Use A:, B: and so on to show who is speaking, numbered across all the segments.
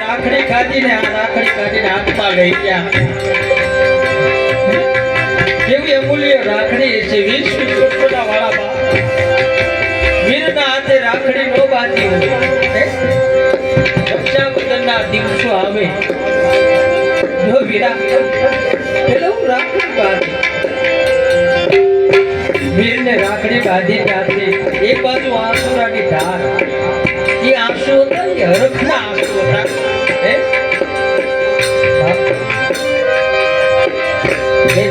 A: રાખડી કાઢીને આ રાખડી કાઢીને હાથમાં લઈ ગયા. કેવી અમૂલ્ય રાખડી છે, વીસ વીસ વાળા વીરના હાથે રાખડી નો બાંધી? રક્ષાબંધનના દિવસો આવે. જો વીરા એટલે હું રાખડી બાંધી. વીરને રાખડી બાંધી ત્યાંથી એક બાજુ આસુરાની ધાર. એ આંસુ હતા એ હરખના આંસુ હતા હે?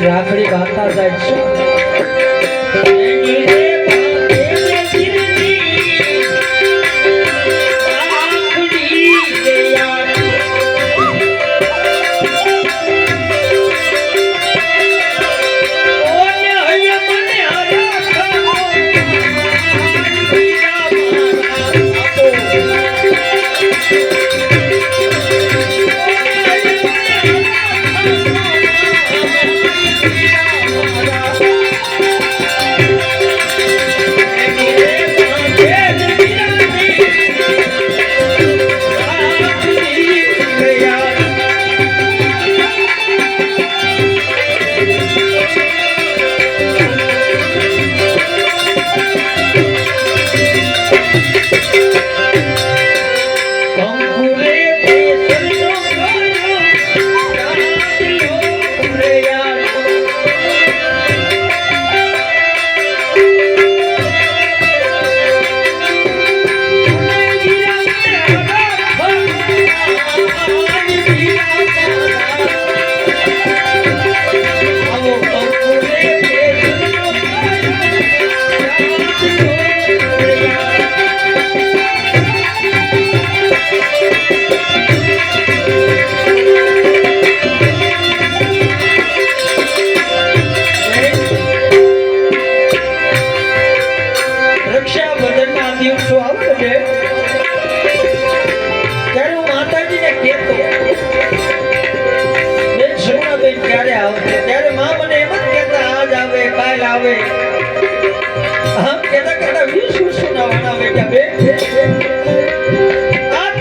A: રાખડી બાંધતા જાય શું? વાળા બેટા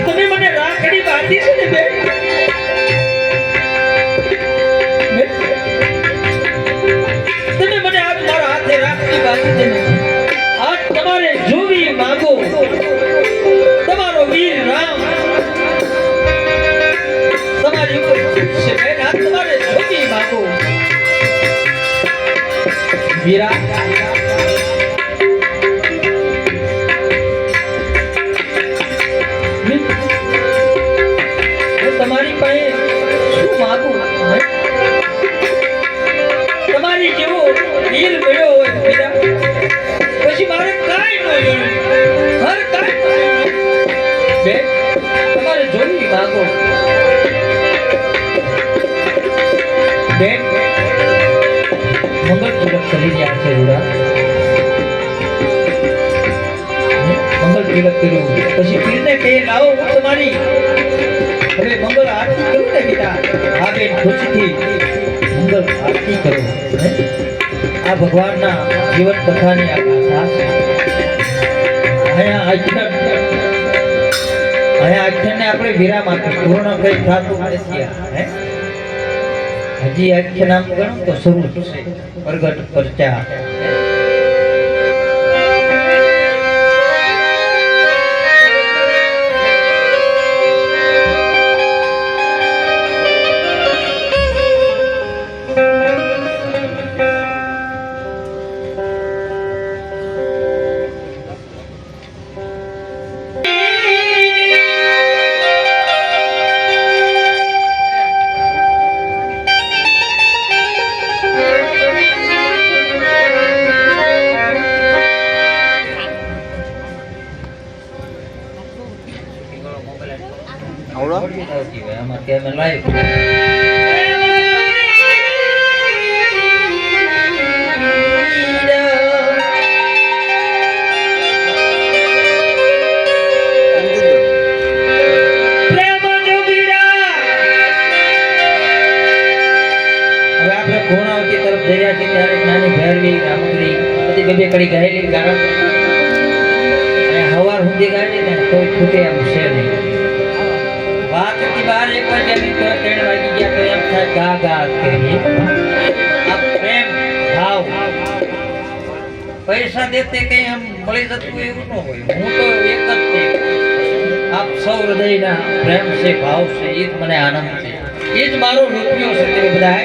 A: તમે મને રાખડી બાંધી છે ને તમે મને આજ મારા હાથે રાખડી બાંધી છે ને? તમારે જોવી માંગો. તમારો વીર રામ. તમારી ઉપર છે બેન, આજ તમારે જોવી માંગો. વીરા. પાસે શું માગું તમારી જેવો વીર ગયો હોય વીરા પછી મારે કાંઈ ન જોયું. હર માંગો બે મંગળ તિલક કરી રહ્યા છે રૂડા. કર્યું. પછી પીરને કહે, લાવો, હું તમારી હવે મંગળ આરતી કરું ને પિતા આ ખુશીથી મંગળ આરતી કરો. આ ભગવાનના જીવન કથાની આ ગાથા. છે અહીંયા આખ્યાન અહીંયા આખ્યાનને આપણે વિરામ આપી પૂર્ણ કઈ થતું નથી હે? હજી આખ્યાન આમ ગણો તો શરૂ થશે. પ્રગટ પરચા આમાં આપણે પૂર્ણાવતી તરફ જઈ રહ્યા છીએ ત્યારે નાની ભેરવી રામગરી બધી બે કડી ગાયેલી કારણ હવાર સુધી ગાડી ને કોઈ ખૂટે એમ છે નહીં. જગ્યા તો એમ થાય ગા ગા કરીએ આ પ્રેમ ભાવ પૈસા દેતે કઈ આમ મળી જતું એવું ન હોય હું તો એક જ છે આપ સૌ હૃદયના પ્રેમ છે ભાવ છે એ જ મને આનંદ છે એ જ મારો રૂપિયો છે, તે બધા